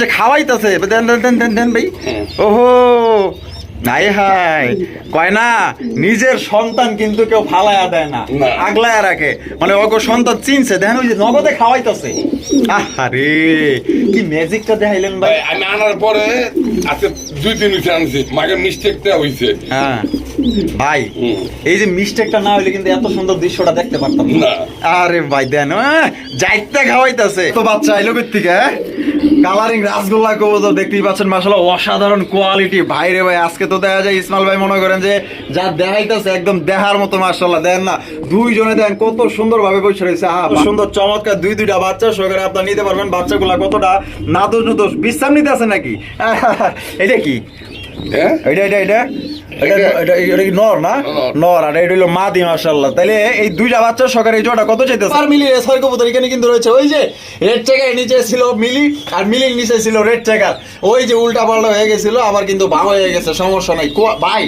যে খাওয়াইতেছে দেন দেন দেন দেন দেন ভাই। ওহো নাই হাই। কয় না নিজের সন্তান কিন্তু কেউ ফালায়া দেয় না। আগলায়া রাখে। মানে ওকে সন্তান চিনছে দেখেন ওই যে নগদে খাওয়াইতেছে। আরে কি ম্যাজিকটা দেখাইলেন ভাই। আমি আনার পরে আজকে দুই দিন হয়েছে আনছি। মাকে মিস্টেকটা হয়েছে হ্যাঁ। ভাই এই যে মিস্টেকটা না হইলে কিন্তু এত সুন্দর দৃশ্যটা দেখতে পারতাম না। আরে ভাই দেন যাইতে খাওয়াইতাছে। তো বাচ্চা আইলো থেকে কালারিং রাসগোল্লা কবুতর দেখতেই পাচ্ছেন মাসাল্লাহ অসাধারণ কোয়ালিটি ভাই রে ভাই আজকে তো দেখা যায় ইসমাইল ভাই মনে করেন যে যা দেখাইতেছে একদম দেহার মতো মাসাল্লাহ দেন না। দুইজনে দেন কত সুন্দর ভাবে বসে রয়েছে। হ্যাঁ সুন্দর চমৎকার দুই দুইটা বাচ্চা সহকারে আপনার নিতে পারবেন। বাচ্চাগুলা কতটা নাদোষ নুদোষ বিশ্রাম নিতে আছে নাকি? এটা কি? হ্যাঁ? এটা এটা এটা এটা এটা এটা কি নর না? নর। নর। আর এটা হলো মাদি মাশাআল্লাহ। তাহলে এই দুইটা বাচ্চা সকারে এই জোড়া কত চাইতেছে? আর মিলি রেসার কবুতর এখানে কিন্তু রয়েছে। ওই যে রেড চেকার নিচে ছিল মিলি আর মিলির নিচে ছিল রেড চেকার ওই যে উল্টা পাল্টা হয়ে গেছিল আবার কিন্তু ভাঙ হয়ে গেছে সমস্যা নাই। ভাই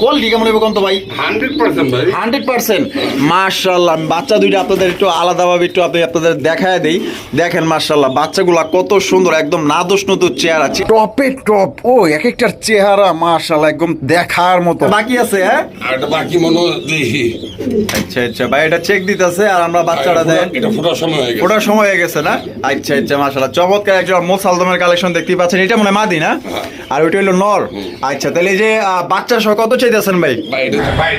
কোয়ালিটি কেমন হবে কোন ভাই? হান্ড্রেড পার্সেন্ট ভাই। Hundred percent. মার্শাল্লাহ বাচ্চা দুইটা আপনাদের একটু আলাদাভাবে একটু আপনি আপনাদের দেখায় দেই। দেখেন মার্শাল্লাহ বাচ্চাগুলা কত সুন্দর একদম নাদোষ নতুন চেহারা। টপে টপ ও এক একটার চেহারা মার্শাল্লাহ একদম দেখার মতো। বাকি আছে হ্যাঁ? আর একটা বাকি মনে দেখি। আচ্ছা আচ্ছা। ভাই এটা চেক দিতেছে আর আমরা বাচ্চাটা দেন। এটা ফোটার সময় হয়ে গেছে। ওটার সময় হয়ে গেছে না? আচ্ছা আচ্ছা মাশাল্লাহ চমৎকার একজন মোসালদমের কালেকশন দেখতেই পাচ্ছেন। এটা মনে হয় মাদি না? হ্যাঁ। আর ওইটা হলো নর। আচ্ছা তাহলে এই যে আহ, বাচ্চা সহ কত চাইতেছেন ভাই? ভাই এটা ভাই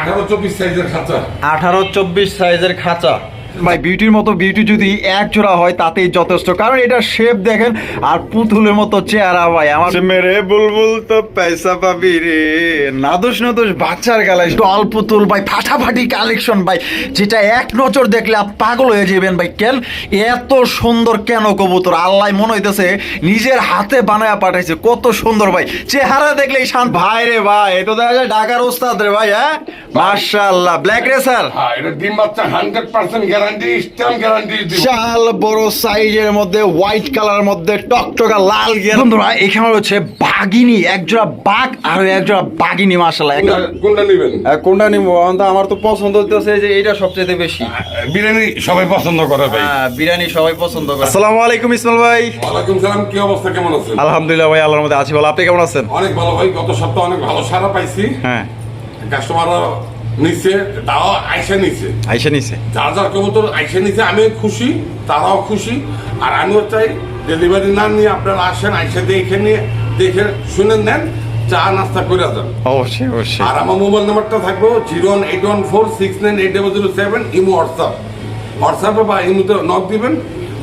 আঠারো চব্বিশ সাইজের খাঁচা। আঠারো চব্বিশ সাইজের খাঁচা। ভাই বিউটির মতো বিউটি যদি এক জোড়া হয় তাতেই যথেষ্ট। কারণ এটা শেপ দেখেন আর পুতুলের মতো চেহারা ভাই আমার মেরে বুলবুল তো পয়সা পাবি রে। নাদোষ নাদোষ বাচ্চার গালায়। ডল পুতুল ভাই ফাটাফাটি কালেকশন ভাই যেটা এক নজর দেখলে আপনি পাগল হয়ে যাবেন ভাই। কেন? এত সুন্দর কেন কবুতর? আল্লাহ মনে হইতেছে নিজের হাতে বানায়া পাঠাইছে। কত সুন্দর ভাই। চেহারা দেখলেই শান্ত। ভাই রে ভাই এ তো দেখা যায় ঢাকার ওস্তাদ রে ভাই হ্যাঁ? মার্শাল্লাহ ব্ল্যাক রেসার হ্যাঁ এটা ডিম বাচ্চা hundred percent guarantee stamp guarantee বিশাল বড় সাইজের মধ্যে হোয়াইট কালার মধ্যে টকটকা লাল বন্ধুরা এখানে হচ্ছে বাগিনী একজোড়া বাঘ আর একজোড়া বাগিনী মাসাল্লাহ কোনটা নেবেন? কোনটা নিবো? আমার তো পছন্দ হচ্ছে যে এটা সবচেয়ে বেশি। বিরিয়ানি সবাই পছন্দ করে ভাই। হ্যাঁ বিরিয়ানি সবাই পছন্দ করে। আসসালামু আলাইকুম ইসমাইল ভাই। ওয়ালাইকুম সালাম কি অবস্থা কেমন আছেন? আলহামদুলিল্লাহ ভাই আল্লাহর মধ্যে আছি। বলো আপনি কেমন আছেন? অনেক ভালো ভাই গত সপ্তাহে অনেক ভালো সারা পাইছি। হ্যাঁ। কাস্টমাররা নিচ্ছে তাও আইসা নিচ্ছে আইসা নিছে। যার যার কবুতর আইসা নিচ্ছে আমি খুশি তারাও খুশি। আর আমিও চাই ডেলিভারি না নিয়ে আপনারা আসেন আইসা দেখে নিয়ে দেখে শুনে নেন চা নাস্তা করে যান। অবশ্যই অবশ্যই। আর আমার মোবাইল নাম্বারটা থাকব zero one eight one four six nine eight double zero seven imo WhatsApp. হোয়াটসঅ্যাপে বা ইমোতে নক দিবেন।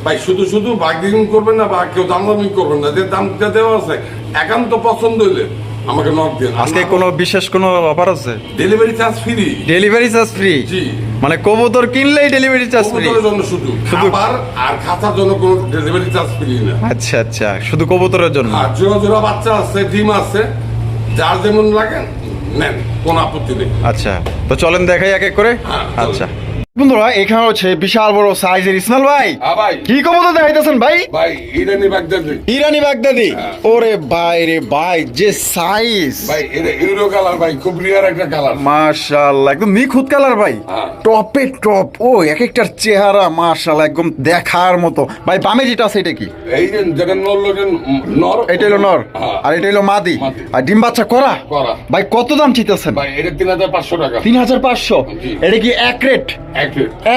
ভাই শুধু শুধু বাগদিন করবেন না বা কেউ দামদামি করবেন না যে দামটা দেওয়া আছে একান্ত পছন্দ হইলে আমাকে নক দিন আজকে কোনো বিশেষ কোনো অফার আছে? Delivery charge free delivery charge free জি। মানে কবুতর কিনলেই ডেলিভারি চার্জ ফ্রি কবুতরের জন্য শুধু। শুধু- খাবার আর খাতার জন্য কোনো ডেলিভারি চার্জ ফ্রি না। আচ্ছা আচ্ছা। শুধু কবুতরের জন্য? আর জোড়া জোড়া বাচ্চা আছে ডিম আছে যার যেমন লাগে নেন কোনো আপত্তি নেই। আচ্ছা। তো চলেন দেখাই এক এক করে। হ্যাঁ, আচ্ছা। বন্ধুরা এখানে হচ্ছে বিশাল বড় সাইজের ইসমাইল ভাই। হ্যাঁ ভাই। কি কবুতর দেখাইতেছেন ভাই? ভাই ইরানি বাগদাদি। ইরানি বাগদাদি। হ্যাঁ। ওরে ভাই রে ভাই যে সাইজ ভাই ইউরো কালার ভাই খুব রিয়ার একটা কালার। মাশাআল্লাহ একদম নিখুঁত কালার ভাই। হ্যাঁ। টপে টপ। ও এক একটার চেহারা মাশাআল্লাহ একদম দেখার মতো। ভাই বামে যেটা আছে এটা কি? এই যে যেটা নর এটা হলো নর। আর এটা হলো মাদি। আর ডিম বাচ্চা করা? করা। ভাই কত দাম চিতেছেন ভাই এটা তিন হাজার পাঁচশো টাকা। তিন হাজার পাঁচশো। জি। এটা কি এক রেট?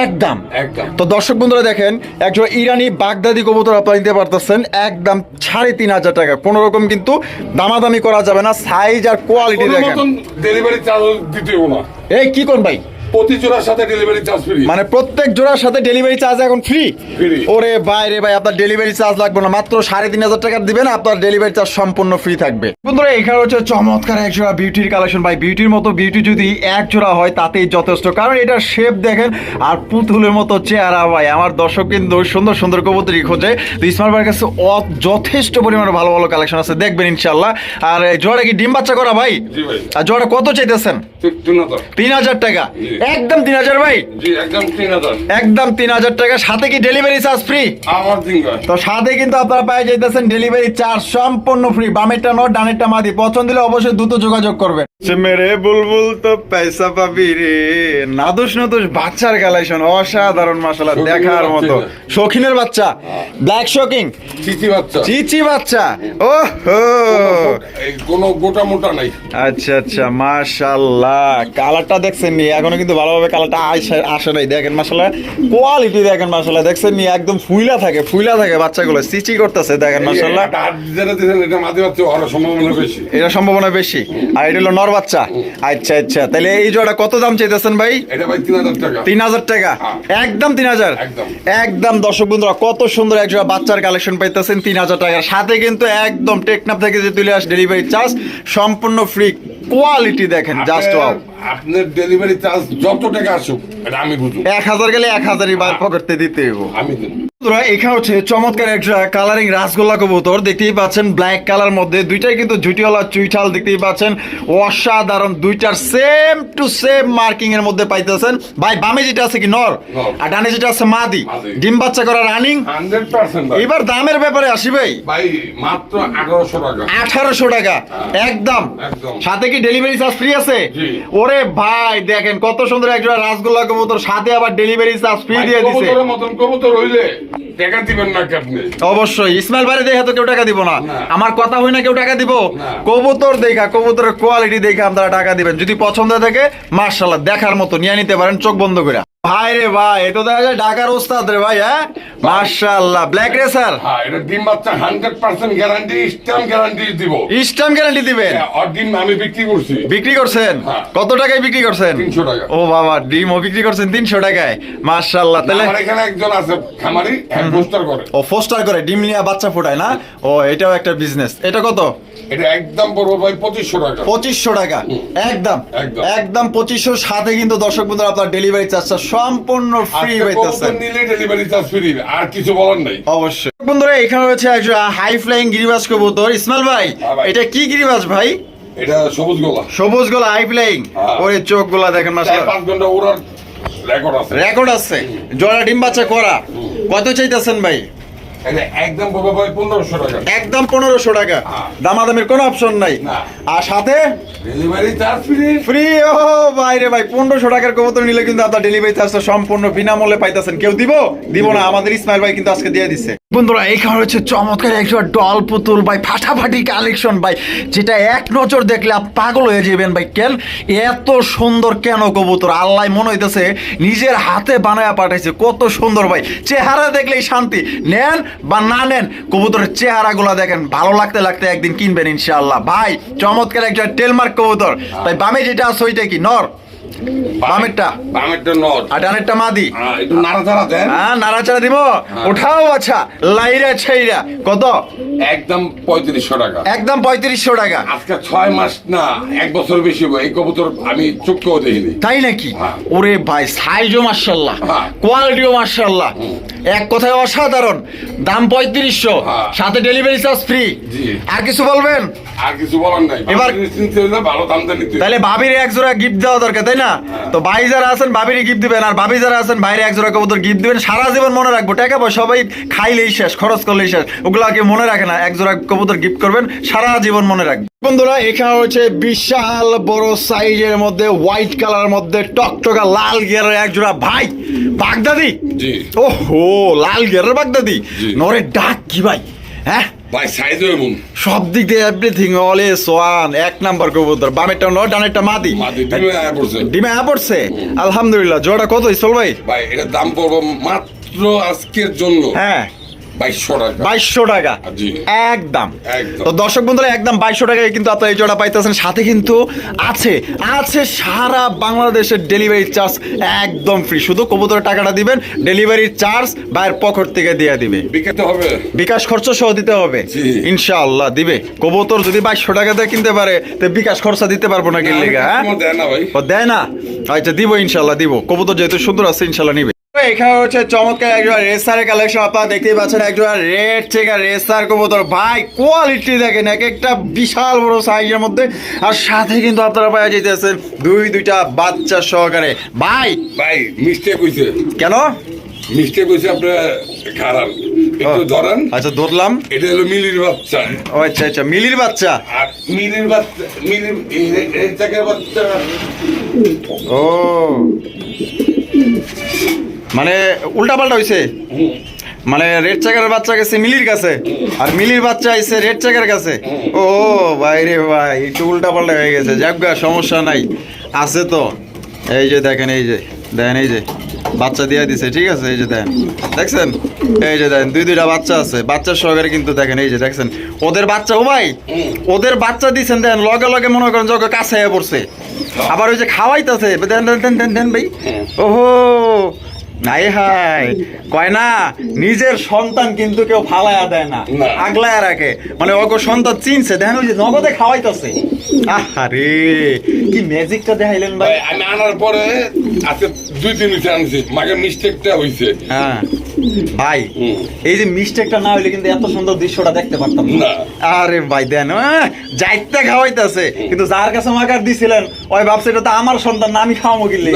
একদম। একদম। তো দর্শক বন্ধুরা দেখেন একজন ইরানি বাগদাদি কবুতর আপনারা নিতে পারতেছেন একদম সাড়ে তিন হাজার টাকা। কোনো রকম কিন্তু দামাদামি করা যাবে না সাইজ আর কোয়ালিটি দেখেন। ডেলিভারি চার্জ দিতে না। এই কি কোন ভাই? প্রতি জোড়ার সাথে ডেলিভারি চার্জ ফ্রি মানে প্রত্যেক জোড়ার সাথে ডেলিভারি চার্জ এখন ফ্রি ওরে ভাই রে ভাই আপনার ডেলিভারি চার্জ লাগবে না। মাত্র সাড়ে তিন হাজার টাকা দিবেন আপনার ডেলিভারি চার্জ সম্পূর্ণ ফ্রি থাকবে। বন্ধুরা এখানে হচ্ছে চমৎকার এক জোড়া বিউটির কালেকশন ভাই বিউটির মতো বিউটি যদি এক জোড়া হয় তাতেই যথেষ্ট। কারণ এটা শেপ দেখেন আর পুতুলের মতো চেহারা ভাই। আমার দর্শক কিন্তু সুন্দর সুন্দর কবুতরি খোঁজে। তো স্মার্ট ভাইয়ের কাছে যথেষ্ট পরিমাণে ভালো ভালো কালেকশন আছে। দেখবেন ইনশাল্লাহ আর জোড়া কি ডিম বাচ্চা করা ভাই? আর জোড়া কত চাইতেছেন? তিন হাজার। টাকা। একদম তিন হাজার ভাই। জি একদম তিন হাজার। টাকা সাথে কি ডেলিভারি চার্জ ফ্রি তো সাথে কিন্তু আপনারা পেয়ে যাইতেছেন ডেলিভারি চার্জ সম্পূর্ণ ফ্রি বামেরটা নট ডানেরটা মাদি। পছন্দ দিলে অবশ্যই দ্রুত যোগাযোগ করবেন। মেরে বুলবুল তো পয়সা পাবি রে। নাদুস নাদুস বাচ্চার কালেকশন অসাধারণ শৌখিনের দেখার মতো। বাচ্চা। শৌখিনের বাচ্চা ব্ল্যাক শোকিং চিচি বাচ্চা। চিচি বাচ্চা ও হো কোনো গোটা মোটা নাই। আচ্ছা আচ্ছা মাশাল্লাহ কালারটা দেখছেন নি? এখনও কিন্তু ভালোভাবে কালারটা আসে আসে নাই। দেখেন মাশাল্লাহ কোয়ালিটি দেখেন মাশাল্লাহ দেখছেন নি? একদম ফুইলা থাকে ফুইলা থাকে বাচ্চাগুলো। চিচি করতেছে দেখেন মাশাল্লাহ এটা হওয়ার সম্ভাবনা বেশি। এটা সম্ভাবনা বেশি। আর এটা হলো নর বাচ্চা। আচ্ছা আচ্ছা। তাহলে এই জোড়া কত দাম চাইতেছেন ভাই? তিন হাজার টাকা। হ্যাঁ। একদম তিন হাজার? একদম। দর্শক বন্ধুরা কত সুন্দর এক জোড়া বাচ্চার কালেকশন পাইতেছেন তিন হাজার টাকার। সাথে কিন্তু একদম টেকনাফ থেকে যে তুলে আস ডেলিভারি চার্জ সম্পূর্ণ ফ্রি কোয়ালিটি দেখেন জাস্ট ওয়াও আপনার- ডেলিভারি চার্জ যত টাকা আসুক এটা আমি এক হাজার গেলে এক হাজারই বার পকেটে দিতে হইব। আমি দেব। বন্ধুরা এখানে হচ্ছে চমৎকার একটা কালারিং রাসগোল্লা কবুতর। দেখতেই পাচ্ছেন ব্ল্যাক কালার মধ্যে। দুইটাই কিন্তু ঝুটিওয়ালা চুইঠাল দেখতেই পাচ্ছেন। অসাধারণ দুইটার সেম টু সেম মার্কিং এর মধ্যে পাইতেছেন। ভাই বামে যেটা আছে কি? নর। আর ডানে যেটা আছে মাদি। ডিম বাচ্চা করা রানিং এবার দামের ব্যাপারে আসি ভাই। মাত্র আঠারোশো টাকা। আঠারোশো টাকা। একদম। সাথে কি ডেলিভারি চার্জ ফ্রি আছে? ওরে ভাই দেখেন কত সুন্দর একজোড়া রাসগোল্লা কবুতর। সাথে আবার ডেলিভারি চার্জ ফ্রি দিয়ে দিছে। মতন কবুতর হইলে be টাকা দিবেন না আপনি অবশ্যই ইসমাইল ভাই দেখে তো কেউ টাকা দিব না। আমার কথা হই না কেউ টাকা দিব? কবুতর দেখা কবুতরের কোয়ালিটি দেখে আপনারা টাকা দিবেন। যদি পছন্দ থাকে মার্শাল্লাহ দেখার মতো নিয়ে নিতে পারেন চোখ বন্ধ করে। ভাই রে ভাই এ তো দেখা যায় ঢাকার ওস্তাদ রে ভাই হ্যাঁ? মার্শাল্লাহ ব্ল্যাক রেসার হ্যাঁ এটা ডিম বাচ্চা hundred percent guarantee stamp guarantee দিব। গ্যারান্টি দিবেন? হ্যাঁ, আর ডিম আমি বিক্রি করছি। বিক্রি করছেন? হ্যাঁ। কত টাকায় বিক্রি করছেন? 300 টাকা। ও বাবা ডিম ও বিক্রি করছেন তিনশো টাকায়। মার্শাল্লাহ তাহলে আমার এখানে একজন আছে খামারি পোস্টার করে। ও করে ডিম নিয়ে বাচ্চা ফোটায় না? ও এটাও একটা বিজনেস এটা কত? এটা একদম পড়ব ভাই পঁচিশশো টাকা। পঁচিশশো টাকা। একদম। একদম। পঁচিশশো সাথে কিন্তু দর্শক বন্ধুরা আপনার ডেলিভারি চার্জটা সম্পূর্ণ ফ্রি হইতেছে নিলে ডেলিভারি চার্জ ফ্রি আর কিছু বলার নাই। অবশ্যই। বন্ধুরা এখানে রয়েছে হাই ফ্লাইং গিরিবাজ কবুতর। ইসমাইল ভাই হ্যাঁ এটা কি গিরিবাজ ভাই? এটা সবুজ গোলা। সবুজ গোলা হাই ফ্লাইং। ওরে চোখ গোলা দেখেন পাঁচ ঘণ্টা রেকর্ড আছে। রেকর্ড আছে। জোড়া ডিম বাচ্চা করা। কত চাইতেছেন ভাই? একদম পনেরোশো টাকা। একদম পনেরোশো টাকা। হ্যাঁ। দামাদামির কোনো অপশন নাই। আর সাথে? ডেলিভারি চার্জ ফ্রি ফ্রি ও ভাই রে ভাই পনেরোশো টাকার কবুতর নিলে কিন্তু আপনার ডেলিভারি চার্জটা সম্পূর্ণ বিনামূল্যে পাইতেছেন। কেউ দিব? দিব না। আমাদের ইসমাইল ভাই কিন্তু আজকে দিয়ে দিছে। বন্ধুরা এইখানে হচ্ছে চমৎকার একটা ডল পুতুল ভাই ফাটাফাটি কালেকশন ভাই যেটা এক নজর দেখলে আপনি পাগল হয়ে যাবেন ভাই। কেন? এত সুন্দর কেন কবুতর? আল্লাহ মনে হইতেছে নিজের হাতে বানায়া পাঠাইছে। কত সুন্দর ভাই। চেহারা দেখলেই শান্তি। নেন বা না নেন, কবুতরের চেহারাগুলো দেখেন, ভালো লাগতে লাগতে একদিন কিনবেন ইনশাআল্লাহ। ভাই, চমৎকার একটা টেলমার্ক কবুতর। তাই বামে যেটা আছে ওইটা কি? নর? বামেরটা। বামেরটা নট আর ডানেরটা মাদি। হ্যাঁ, একটু নাড়াচাড়া দেন। হ্যাঁ নাড়াচাড়া দিব। ওঠাও আচ্ছা। লাইরা ছাইরা। কত? একদম পঁয়ত্রিশশো টাকা। একদম পঁয়ত্রিশশো টাকা। আজকে ছয় মাস না এক বছর বেশি হবে। এই কবুতর আমি চোখকেও দেখিনি। তাই নাকি? হ্যাঁ। ওরে ভাই সাইজও মার্শাল্লাহ। কোয়ালিটিও মার্শাল্লাহ এক কথায় অসাধারণ। দাম পঁয়ত্রিশশো। সাথে ডেলিভারি চার্জ ফ্রি। আর কিছু বলবেন? আর কিছু বলার নাই। এবার- এবার নিতে হলে ভালো দামটা নিতে। তাহলে ভাবির এক জোড়া গিফট দেওয়া দরকার তাই না? তো ভাই যারা আছেন গিফট দিবেন আর ভাবি যারা আছেন ভাইরে এক জোড়া কবুতর গিফট দিবেন। সারা জীবন মনে রাখব টাকা পয়সা সবাই খাইলেই শেষ খরচ করলেই শেষ। ওগুলো মনে রাখে না এক জোড়া কবুতর গিফট করবেন সারা জীবন মনে রাখবেন। বন্ধুরা এখানে হচ্ছে বিশাল বড় সাইজের মধ্যে হোয়াইট কালার মধ্যে টকটকা লাল গিয়ারের এক জোড়া ভাই বাগদাদি? জি। ওহো লাল গিয়ারের বাগদাদি। নরে ডাক কি ভাই হ্যাঁ? ভাই এমন সব দিক দিয়ে এভরিথিং অল এস ওয়ান এক নাম্বার কবুতর। বামেরটা নয় ডানেরটা মাদি। মাদি ডিমে আয়া পড়ছে। ডিমে আ পড়ছে? আলহামদুলিল্লাহ জোড়া কত ইসল ভাই? ভাই এটার দাম পড়ব মাত্র আজকের জন্য। হ্যাঁ। বাইশশো টাকা। বাইশশো টাকা। জি। একদম। একদম। তো দর্শক বন্ধুরা একদম বাইশশো টাকায় কিন্তু আপনার এই জোড়া পাইতেছেন। সাথে কিন্তু আছে আছে সারা বাংলাদেশের ডেলিভারি চার্জ একদম ফ্রি শুধু কবুতরের টাকাটা দিবেন ডেলিভারি চার্জ বাইরের পকেট থেকে দিয়ে দিবে। বিকাশ খরচ সহ দিতে হবে। জি। ইনশাআল্লাহ দিবে। কবুতর যদি বাইশশো টাকা দিয়ে কিনতে পারে তো বিকাশ খরচা দিতে পারব না কিনলে হ্যাঁ? দেয় না ও দেয় না? আচ্ছা দিব ইনশাল্লাহ দিব। কবুতর যেহেতু সুন্দর আছে ইনশাল্লাহ নিবে। এখানে হচ্ছে চমৎকার একজন রেসারের কালেকশন আপনারা দেখতেই পাচ্ছেন একজন রেড চেকার রেসার কবুতর। ভাই কোয়ালিটি দেখেন এক একটা বিশাল বড় সাইজের মধ্যে। আর সাথে কিন্তু আপনারা পাওয়া যেতেছেন দুই দুইটা বাচ্চা সহকারে। ভাই ভাই মিস্টেক হইছে। কেন? মিস্টেক হইছে আপনার খারাপ। একটু ধরেন। আচ্ছা ধরলাম। এটা হলো মিলির বাচ্চা। ও আচ্ছা আচ্ছা মিলির বাচ্চা? আর মিলির বাচ্চা মিলির এই বাচ্চা। ও। মানে উল্টা পাল্টা হয়েছে মানে রেড চেকারের বাচ্চা গেছে মিলির কাছে আর মিলির বাচ্চা আইছে রেড চেকারের কাছে। ও ভাই রে ভাই একটু উল্টা পাল্টা হয়ে গেছে। যাক গা, সমস্যা নাই। আছে তো। এই যে দেখেন এই যে দেখেন এই যে বাচ্চা দিয়ে দিছে ঠিক আছে? এই যে দেখেন দেখছেন? এই যে দেখেন দুই দুইটা বাচ্চা আছে। বাচ্চার সহকারে কিন্তু দেখেন এই যে দেখছেন ওদের বাচ্চা ও ভাই ওদের বাচ্চা দিছেন দেন লগে লগে মনে করেন যখন কাছে পড়ছে। আবার ওই যে খাওয়াইতেছে দেন দেন দেন দেন দেন ভাই। ওহো নাই হাই। কয় না নিজের সন্তান কিন্তু কেউ ফালায়া দেয় না না। রাখে। মানে ওকে সন্তান চিনছে দেখেন ওই যে নগদে খাওয়াইতেছে। আরে কি ম্যাজিকটা দেখাইলেন ভাই। ভাই আমি আনার পরে আজকে দুই তিন মিনিট আনছি। মাকে মিস্টেকটা হইছে। হ্যাঁ। ভাই এই যে মিস্টেকটা না হইলে কিন্তু এত সুন্দর দৃশ্যটা দেখতে পারতাম না। আরে ভাই দেন যাইতে খাওয়াইতেছে। কিন্তু যার কাছে মাকার দিছিলেন ওই ভাবছে এটা তো আমার সন্তান না আমি খাওয়াবো কিনলে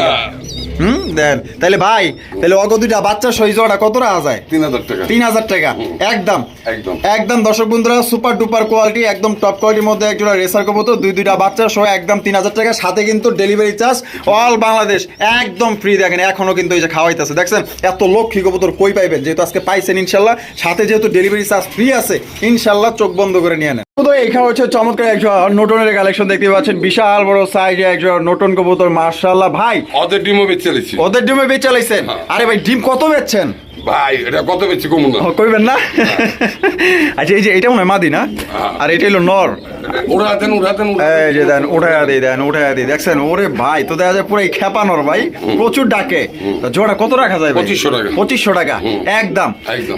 হুম দেন। তাহলে ভাই তাহলে অগ দুইটা বাচ্চা সই জোড়া কত টাকা যায়? তিন হাজার টাকা। তিন হাজার টাকা। একদম। একদম। একদম দর্শক বন্ধুরা সুপার ডুপার কোয়ালিটি একদম টপ কোয়ালিটির মধ্যে একজোড়া রেসার কবুতর দুই দুইটা বাচ্চা সহ একদম তিন হাজার টাকা। সাথে কিন্তু ডেলিভারি চার্জ অল বাংলাদেশ একদম ফ্রি দেখেন। এখনও কিন্তু এই যে খাওয়াইতেছে। দেখছেন? এত লক্ষ্মী কবুতর কই পাইবেন? যেহেতু আজকে পাইছেন ইনশাল্লাহ। সাথে যেহেতু ডেলিভারি চার্জ ফ্রি আছে ইনশাল্লাহ চোখ বন্ধ করে নিয়ে নেন। তো এখানে হচ্ছে চমৎকার একজন নোটনের কালেকশন দেখতে পাচ্ছেন। বিশাল বড় সাইজে একজন নোটন কবুতর মার্শাল্লাহ ভাই ওদের ডিমও বেচালাইছি ওদের ডিমও বেচে লাইছেন হ্যাঁ। আরে ভাই ডিম কত বেচছেন? ভাই এটা কত বেচছি কমুন না। কইবেন না। আচ্ছা এই যে এটা মনে হয় মাদি না? হ্যাঁ। আর এটা হলো নর। এই যে দেন উঠায় দেন উঠায় দেখছেন? ওরে ভাই তো দেখা যায় পুরো এই খেপানোর ভাই। প্রচুর ডাকে। তো জোড়া কত রাখা যায় 2500 টাকা। পঁচিশশো টাকা। একদম।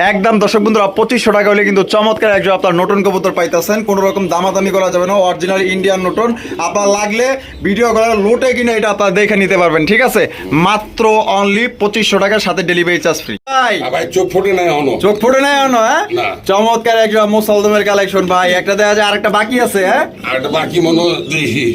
একদম। দর্শক বন্ধুরা পঁচিশশো টাকা হলে কিন্তু চমৎকার একজন আপনার নতুন কবুতর পাইতেছেন। কোনো রকম দামাদামি করা যাবে না। অরিজিনাল ইন্ডিয়ান নতুন। আপনার লাগলে ভিডিও করার লোটে কিনে এটা আপনার দেখে নিতে পারবেন ঠিক আছে? মাত্র অনলি পঁচিশশো টাকার সাথে ডেলিভারি চার্জ ফ্রি ভাই! চোখ ফোটে নাই অন চোখ ফুটে নেয় না হ্যাঁ? চমৎকার একজন মুসলদমের কালেকশন ভাই। একটা দেখা যায় আরেকটা বাকি আছে। হ্যাঁ? আর এটা বাকি মনে দেখি।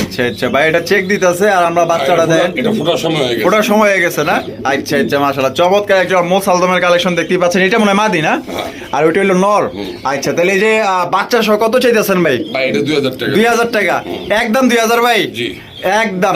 আচ্ছা আচ্ছা ভাই এটা চেক দিতেছে আর আমরা বাচ্চাটা দেন। এটা ফুটার সময় হয়ে গেছে। ওটা সময় হয়ে গেছে না? আচ্ছা আচ্ছা মাশাআল্লাহ চমৎকার একজন মোসালদমের কালেকশন দেখতেই পাচ্ছেন। এটা মনে হয় মাদি না? হ্যাঁ। আর ওইটা হলো নর। আচ্ছা তাহলে এই যে বাচ্চা সহ কত চাইতেছেন ভাই? ভাই এটা দুই হাজার টাকা। দুই হাজার টাকা। একদম দুই হাজার ভাই? জি। একদম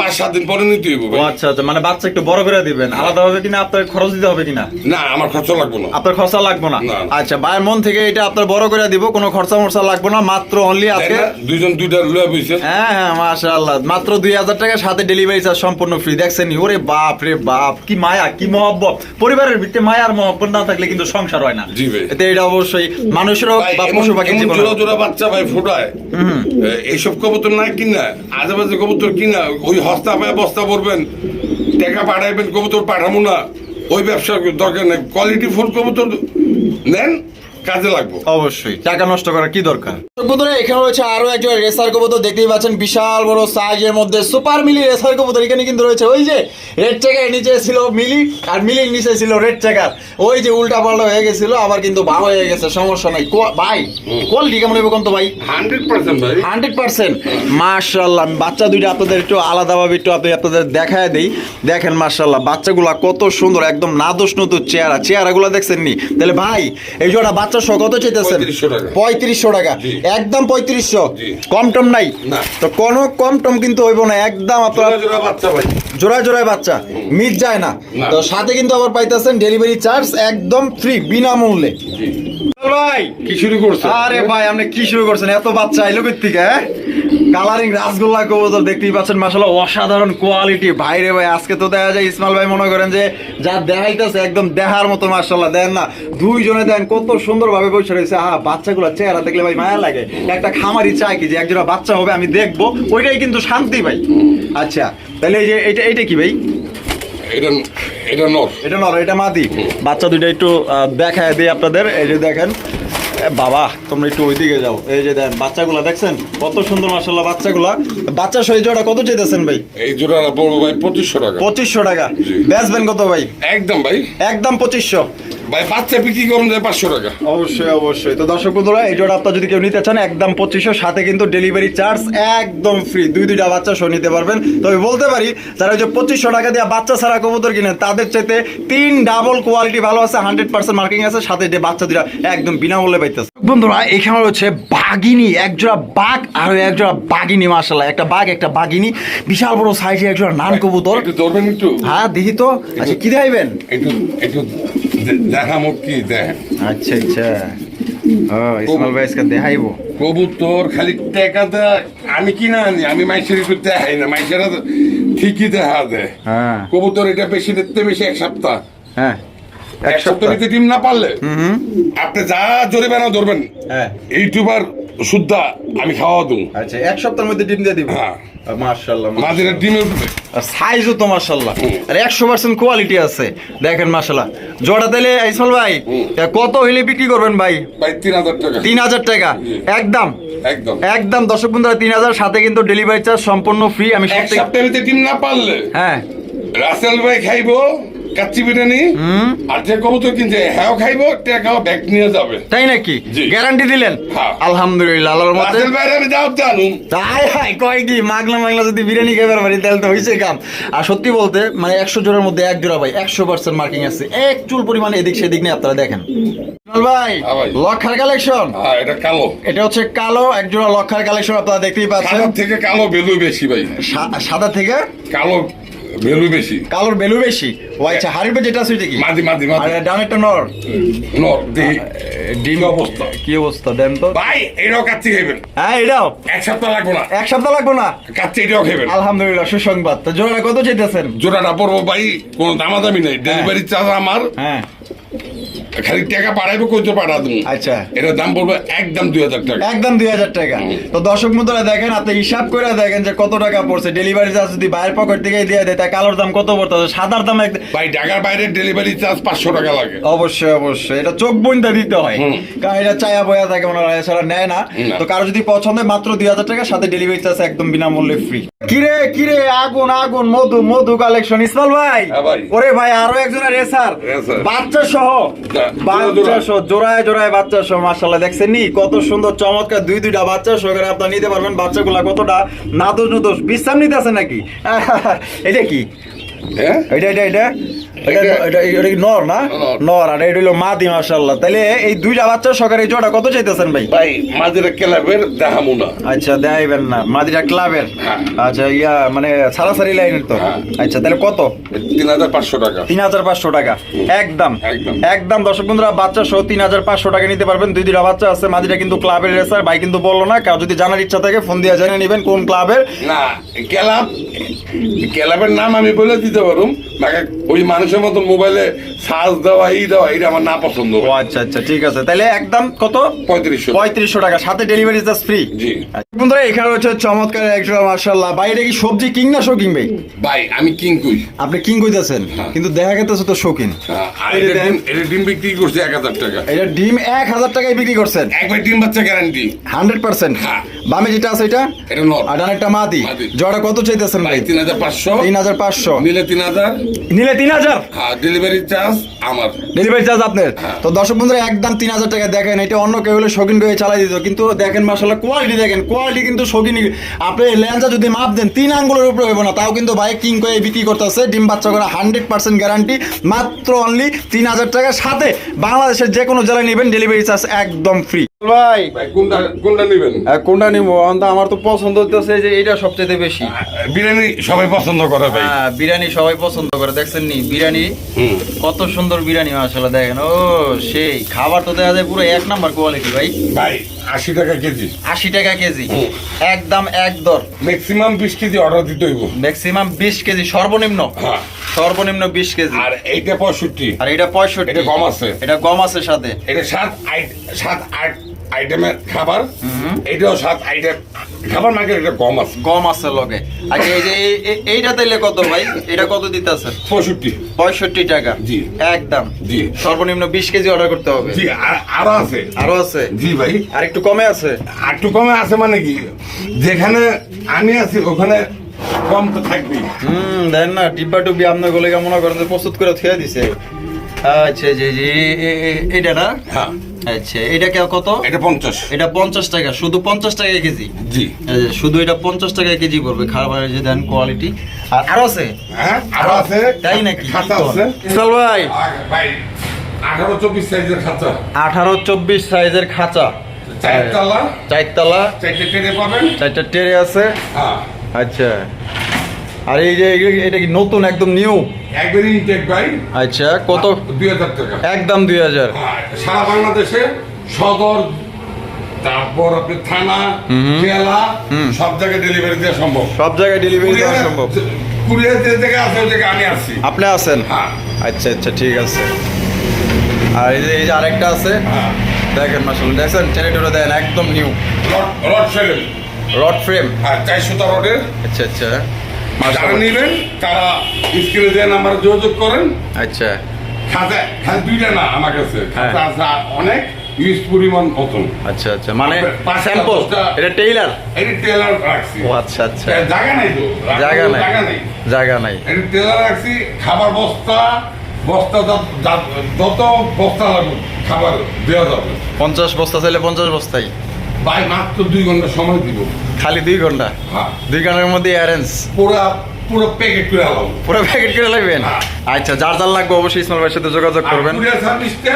পাঁচ সাত দিন পরে নিতে হইব আচ্ছা আচ্ছা মানে বাচ্চা একটু বড় করে দিবেন। আলাদা হবে কিনা? আপনার খরচ দিতে হবে কিনা? না আমার খরচা লাগবে না। আপনার খরচা লাগবে না। আচ্ছা ভাইয়ের মন থেকে এটা আপনার বড় করে দিব কোনো খরচা মরচা লাগবে না মাত্র অনলি আজকে দুইজন দুইটা লয়ে বইছে। হ্যাঁ হ্যাঁ মাশাআল্লাহ। মাত্র দুই হাজার টাকার সাথে ডেলিভারি চার্জ সম্পূর্ণ ফ্রি দেখছেন ওরে বাপ রে বাপ কি মায়া কি মহব্বত। পরিবারের ভিতরে মায়ার মহব্বত না থাকলে কিন্তু সংসার হয় না। জি ভাই। এটা অবশ্যই মানুষেরও ভাই, বা পশু পাখির জীবন জোড়া জোড়া বাচ্চা ভাই ফুটায়। এইসব কবুতর না কিনা? আজে বাজে কবুতর কিনা, ওই হস্তা পায়ে বস্তা করবেন টাকা পাঠাইবেন কবুতর পাঠাবো না। ওই ব্যবসার দরকার নেই। কোয়ালিটি ফুল কবুতর নেন। কাজে লাগবো। অবশ্যই। টাকা নষ্ট করার কি দরকার? বন্ধুরা এখানে রয়েছে আরও একজন রেসার কবুতর দেখতেই পাচ্ছেন বিশাল বড় সাইজের মধ্যে সুপার মিলি রেসার কবুতর। এখানে কিন্তু রয়েছে ওই যে রেড চেকার নিচে ছিল মিলি আর মিলির নিচে ছিল রেড চেকার ওই যে উল্টা পাল্টা হয়ে গেছিল আবার কিন্তু ভালো হয়ে গেছে সমস্যা নাই। ভাই কোয়ালিটি কেমন হবে তো ভাই? হান্ড্রেড পার্সেন্ট ভাই। Hundred percent. মার্শাল্লাহ বাচ্চা দুইটা আপনাদের একটু আলাদাভাবে একটু আপনি আপনাদের দেখায় দিই। দেখেন মার্শাল্লাহ বাচ্চাগুলা কত সুন্দর একদম নাদোষ নতুন চেহারা। চেহারাগুলো দেখছেন নি তাহলে ভাই এই জোড়া বাচ্চা সহ কত চাইতেছেন? পঁয়ত্রিশশো টাকা। একদম পঁয়ত্রিশশো। কম টম নাই। তো কোনো কম টম কিন্তু হইব না। একদম আপনার জোড়ায় জোড়ায় বাচ্চা মিট যায় না। তো সাথে কিন্তু আবার পাইতেছেন ডেলিভারি চার্জ একদম ফ্রি বিনামূল্যে। ভাই কি শুরু করছেন? আরে ভাই আপনি কি শুরু করছেন? এত বাচ্চা আইলো কর্তিকা থেকে কালারিং রাসগোল্লা কবুতর দেখতেই পাচ্ছেন মাশাআল্লাহ অসাধারণ কোয়ালিটি ভাই রে ভাই আজকে তো দেখা যায় ইসমাইল ভাই মনে করেন যে যা দেখাইতেছে একদম দেখার মতো মাশাআল্লাহ দেন না। দুইজনে দেন কত সুন্দর ভাবে বসে রয়েছে। হ্যাঁ বাচ্চাগুলো চেহারা দেখলে ভাই মায়া লাগে। একটা খামারি চাই কি যে একজোড়া বাচ্চা হবে আমি দেখব। ওইটাই কিন্তু শান্তি ভাই। আচ্ছা তাহলে এই যে এটা এটা কি ভাই? এটা এটা নর। এটা নর এটা মাদি। বাচ্চা দুইটা একটু দেখায় দিই আপনাদের। এই যে দেখেন বাবা তোমরা একটু ওইদিকে যাও। এই যে দেন বাচ্চাগুলা দেখছেন? কত সুন্দর মাসাল্লাহ বাচ্চাগুলা। বাচ্চা সই জোড়া কত চাইতেছেন ভাই? এই জোড়া পড়ব ভাই পঁচিশশো টাকা। পঁচিশশো টাকা। বেচবেন কত ভাই? একদম ভাই। একদম পঁচিশশো। ভাই বাচ্চা বিক্রি করুন যায় পাঁচশো টাকা। অবশ্যই অবশ্যই। তো দর্শক বন্ধুরা এই জোড়া আপনার যদি কেউ নিতে চান একদম পঁচিশশো সাথে কিন্তু ডেলিভারি চার্জ একদম ফ্রি দুই দুইটা বাচ্চা সহ নিতে পারবেন। তবে বলতে পারি যারা ওই যে পঁচিশশো টাকা দিয়ে বাচ্চা ছাড়া কবুতর কিনেন তাদের চাইতে তিন ডাবল কোয়ালিটি ভালো আছে হান্ড্রেড পার্সেন্ট মার্কিং আছে সাথে যে বাচ্চা দুটা একদম বিনামূল্যে পাইতেছে। বন্ধুরা এখানে রয়েছে বাঘিনী একজোড়া বাঘ আর একজোড়া বাঘিনী মার্শাল্লাহ একটা বাঘ একটা বাঘিনী বিশাল বড় সাইজে একজোড়া নান কবুতর। হ্যাঁ দেখি তো। আচ্ছা কি দেখাইবেন? একটু একটু দেখামো কি দেখেন। আচ্ছা আচ্ছা। ও ইসমাইল ভাই আজকে দেখাইবো। কবুতর খালি টাকা দেয় আমি কি না আনি? আমি মাইসের একটু দেখাই না। মাইসেরা তো ঠিকই দেখা দেয়। হ্যাঁ। কবুতর এটা বেশি দেখতে বেশি এক সপ্তাহ। হ্যাঁ। এক সপ্তাহ ডিম না পারলে আপনি যা জরিমানা ধরবেন হ্যাঁ। ইউটিউবার শুদ্ধা আমি খাওয়া দেবো। আচ্ছা এক সপ্তাহের মধ্যে ডিম দিয়ে দিব। হ্যাঁ। মার্শাল্লাহ মাঝের ডিমে উঠবে সাইজও তো আর পার্সেন্ট কোয়ালিটি আছে। দেখেন মার্শাল্লাহ জোড়া তাহলে আইসল ভাই কত হইলে বিক্রি করবেন ভাই? ভাই তিন হাজার টাকা। একদম। একদম। একদম দর্শক বন্ধুরা তিন হাজার সাথে কিন্তু ডেলিভারি চার্জ সম্পূর্ণ ফ্রি আমি সত্যি ডিম না পারলে হ্যাঁ। রাসেল ভাই খাইবো। কাচ্চি বিরিয়ানি আর যে কবুতর কিনছে হ্যাঁ খাইবো টাকাও ব্যাগ নিয়ে যাবে। তাই নাকি? গ্যারান্টি দিলেন? হ্যাঁ। আলহামদুলিল্লাহ আল্লাহর ভাইয়ের আমি জানুম তাই হাই কয় কি মাগলা মাগলা যদি বিরিয়ানি খাইবার পারি তাহলে তো হয়েছে কাম। আর সত্যি বলতে মানে একশো জোড়ার মধ্যে এক জোড়া ভাই একশো পার্সেন্ট মার্কিং আছে। এক চুল পরিমাণে এদিক সেদিক নিয়ে আপনারা দেখেন। চল ভাই হ্যাঁ লক্ষার কালেকশন হ্যাঁ এটা কালো। এটা হচ্ছে কালো এক জোড়া লক্ষার কালেকশন আপনারা দেখতেই পাচ্ছেন। সাদা থেকে কালো ভ্যালু বেশি ভাই। সাদা থেকে? কালো ভ্যালু বেশি। কালোর ভ্যালু বেশি। ও আচ্ছা হারিবে যেটা আছে ওইটা কি? মাদি মাদি আর ডান একটা নর। নর দি। ডিম অবস্থা? কি অবস্থা? দেন তো। ভাই এটাও কাচ্চি খাইবেন। হ্যাঁ এটাও। এক সপ্তাহ লাগবো না। এক সপ্তাহ লাগবো না? কাচ্চি এটাও খাইবেন। আলহামদুলিল্লাহ সুসংবাদ। তো জোড়াটা কত চাইতেছেন? জোড়াটা পড়ব ভাই কোনো দামাদামি নেই। ডেলিভারি চার্জ আমার। হ্যাঁ। খালি টাকা পাঠাইবো কইতে পাঠা দেবো আচ্ছা। এটার দাম পড়বে একদম দুই হাজার টাকা। একদম দুই হাজার টাকা। তো দর্শক বন্ধুরা দেখেন আপনি হিসাব করে দেখেন যে কত টাকা পড়ছে। ডেলিভারি চার্জ যদি বাইরের পকেট থেকে দিয়ে দেয় তাই কালোর দাম কত পড়তে সাদার দাম এক ভাই ঢাকার বাইরে ডেলিভারি চার্জ পাঁচশো টাকা লাগে। অবশ্যই অবশ্যই। এটা চোখ বইন্দা দিতে হয়। কারণ এটা চায়া বয়া থাকে হয় এছাড়া নেয় না। তো কারও যদি পছন্দ মাত্র দুই হাজার টাকা সাথে ডেলিভারি চার্জ একদম বিনামূল্যে ফ্রি কিরে কিরে আগুন আগুন মধু মধু কালেকশন ইসমাল ভাই হ্যাঁ ভাই। ওরে ভাই আরও একজনের রেসার। বাচ্চা সহ। বাচ্চা জোড়ায় জোড়ায় বাচ্চা সহ দেখছেন নি? কত সুন্দর চমৎকার দুই দুইটা বাচ্চা সহকারে আপনারা নিতে পারবেন। বাচ্চাগুলা কতটা নাদোষ নুদোষ বিশ্রাম নিতে আছে নাকি? এটা কি? হ্যাঁ? এটা এটা এটা? এটা এটা- এটা এটা কি নর না? নর। নর। আর এটা হলো মাদি মাশাআল্লাহ। তাহলে এই দুইটা বাচ্চা সহকারে জোড়া কত চাইতেছেন ভাই? ভাই মাঝের ক্লাবের দেখামো না আচ্ছা দেখাইবেন না। মাদিরা ক্লাবের? হ্যাঁ। আচ্ছা ইয়া মানে সারাসারি লাইনের তো? হ্যাঁ। আচ্ছা তাহলে কত? তিন হাজার পাঁচশো টাকা। তিন হাজার পাঁচশো টাকা। একদম। দর্শক বন্ধুরা বাচ্চা সহ তিন হাজার পাঁচশো টাকা নিতে পারবেন। দুই দুইটা বাচ্চা আছে মাদিরা কিন্তু ক্লাবের রেসার। ভাই কিন্তু বলল না কাউ যদি জানার ইচ্ছা থাকে ফোন দিয়ে জেনে নেবেন কোন ক্লাবের। না ক্লাব ক্লাবের নাম আমি বলে দিতে পারুম। বাকি ওই মানুষের মতন মোবাইলে সার্চ দেওয়া এই দেওয়া এটা আমার না পছন্দ ও আচ্ছা আচ্ছা ঠিক আছে। তাহলে একদম কত? পঁয়ত্রিশশো। পঁয়ত্রিশশো টাকা। সাথে ডেলিভারি চার্জ ফ্রি জি। বন্ধুরা এখানে হচ্ছে চমৎকার একশো মার্শাল্লাহ ভাই এটা কি সবজি কিং না শৌকিং ভাই? ভাই আমি কিং কুই? আপনি কিং কইতেছেন হ্যাঁ। কিন্তু দেখা গেছে তো শৌখিন। আর এটা ডিম বিক্রি করছে এক হাজার টাকা। এটা ডিম এক হাজার টাকায় বিক্রি করছেন। একবার ডিম বাচ্চা গ্যারান্টি হান্ড্রেড পার্সেন্ট। হ্যাঁ। বামে যেটা আছে এটা? এটা নর আর ডানেরটা মাদি। জোড়া কত চাইতেছেন ভাই ভাই? তিন হাজার পাঁচশো। তিন হাজার পাঁচশো। নিলে তিন হাজার? নিলে তিন হাজার? হ্যাঁ ডেলিভারি চার্জ আমার। ডেলিভারি চার্জ আপনার? হ্যাঁ। তো দর্শক বন্ধুরা একদম তিন হাজার টাকা দেখেন এটা অন্য কেউ হলে শৌখিন করে চালাই দিত কিন্তু দেখেন মাসাল্লাহ কোয়ালিটি দেখেন কোয়ালিটি কিন্তু শৌখিন আপনি যদি মাপ দেন তিন আঙ্গুলের উপরে হইব না তাও কিন্তু ভাই কিং করে বিক্রি করতেছে ডিম বাচ্চা করে হান্ড্রেড পার্সেন্ট গ্যারান্টি মাত্র অনলি তিন হাজার টাকার সাথে বাংলাদেশের যে কোনো জেলায় নেবেন ডেলিভারি চার্জ একদম ফ্রি ভাই ভাই কোনটা নেবেন? কোনটা নিবো? আমার তো পছন্দ হচ্ছে যে এটা সবচেয়ে বেশি। বিরিয়ানি সবাই পছন্দ করে ভাই। হ্যাঁ বিরিয়ানি সবাই পছন্দ করে দেখছেন নি? বিরিয়ানি কত সুন্দর বিরিয়ানি আসলে দেখেন ও সেই খাবার তো দেখা যায় পুরো এক নাম্বার কোয়ালিটি ভাই। ভাই আশি টাকা কেজি। আশি টাকা কেজি। একদম এক দর। ম্যাক্সিমাম বিশ কেজি অর্ডার দিতে হইব। ম্যাক্সিমাম বিশ কেজি সর্বনিম্ন। হ্যাঁ। সর্বনিম্ন বিশ কেজি। আর এইটা পঁয়ষট্টি। আর এটা পঁয়ষট্টি। এটা কম আছে। এটা কম আছে সাথে। এটা সাত আট সাত আট আইটেমের খাবার এটাও সাত আইটেম খাবার মার্কেট এটা কম আছে। আছে লগে। আচ্ছা এই যে এই- এই- এইটা তাইলে কত ভাই? এটা কত দিতেছে? পঁয়ষট্টি। পঁয়ষট্টি টাকা। জি। একদম। জি। সর্বনিম্ন বিশ কেজি অর্ডার করতে হবে। জি আরও আছে। আরও আছে? জি ভাই। আর একটু কমে আছে? আর একটু কমে আছে মানে কি? যেখানে আমি আছি ওখানে কম তো থাকবেই। হুম দেন না টিব্বা টুবি আপনার গলে মনে করেন প্রস্তুত করে থুয়ে দিছে। আচ্ছা জি জি এ- এ- এ- এটা না? হ্যাঁ। আচ্ছা এটা কে কত? এটা পঞ্চাশ। এটা পঞ্চাশ টাকা শুধু পঞ্চাশ টাকা কেজি? জি। শুধু এটা পঞ্চাশ টাকা কেজি পড়বে খাবারের যে দেন কোয়ালিটি আর আরও আছে? হ্যাঁ আরও আছে। তাই নাকি? ইসমাল ভাই। আঠারো চব্বিশ সাইজের খাতা। আঠারো চব্বিশ সাইজের খাঁচা চারতলা। চারতলা। চারটে ট্রেনে পাবেন। চারটা টেরে আছে। হ্যাঁ। আচ্ছা। আর এই যে এটা কি নতুন একদম নিউ একবার ইনটেক ভাই। আচ্ছা কত? দুই হাজার টাকা। একদম দুই হাজার। সারা বাংলাদেশে সদর তারপর আপনি থানা জেলা সব জায়গায় ডেলিভারি দেওয়া সম্ভব। সব জায়গায় ডেলিভারি দেওয়া সম্ভব। কুরিয়ার যে জায়গায় আছে ওই জায়গায় আমি আসছি আপনি আছেন? হ্যাঁ। আচ্ছা আচ্ছা ঠিক আছে। আর এই যে এই যে আরেকটা আছে। হ্যাঁ। দেখেন মাসাল দেখছেন টেরিটোরে দেন একদম নিউ রড রড ফেলেন রড ফ্রেম হ্যাঁ চারশোটা রডের আচ্ছা আচ্ছা। যারা নেবেন তারা স্ক্রিনে দেওয়া নাম্বারে যোগাযোগ করেন। আচ্ছা। খাতা খালি দুইটা না আমার কাছে। হ্যাঁ। খাতা আছে অনেক ইউজ পরিমাণ মতন। আচ্ছা আচ্ছা। মানে স্যাম্পল এটা টেইলার এটি টেলার রাখছি। ও আচ্ছা আচ্ছা। জায়গা নাই তো। জায়গা নাই। জায়গা নেই। জায়গা নাই। এটি টেলার রাখছি খাবার বস্তা বস্তা যত- বস্তা খাবার দেওয়া যাবে। পঞ্চাশ বস্তা চাইলে পঞ্চাশ বস্তাই। ভাই মাত্র দুই ঘণ্টা সময় দিব। খালি দুই ঘণ্টা? হ্যাঁ। দুই ঘণ্টার মধ্যে অ্যারেঞ্জ পুরা পুরো প্যাকেট করে আলাম পুরো প্যাকেট করে লাগবেন হ্যাঁ। আচ্ছা যার যার লাগবে অবশ্যই ইসমাল ভাইয়ের সাথে যোগাযোগ করবেন। কুরিয়ার সার্ভিসটা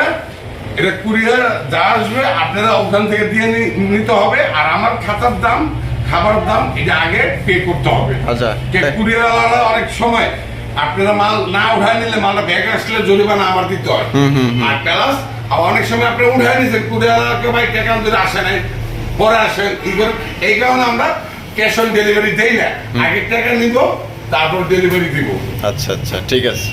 এটা কুরিয়ার যা আসবে আপনারা ওখান থেকে দিয়ে নিতে হবে। আর আমার খাতার দাম খাবার দাম এটা আগে পে করতে হবে। আচ্ছা। কুরিয়ার আলাদা অনেক সময় আপনারা মাল না উঠায় নিলে মালটা ব্যাগ আসলে জরিমানা আমার দিতে হয়। আর প্লাস অনেক সময় আপনি উঠায় নিছেন কুরিয়ারকে ভাই টাকা যদি আসে নাই। পরে আসেন ই করে? এই কারণে আমরা ক্যাশ অন ডেলিভারি দেই না। আগের টাকা নিব তারপর ডেলিভারি দিব। আচ্ছা আচ্ছা ঠিক আছে।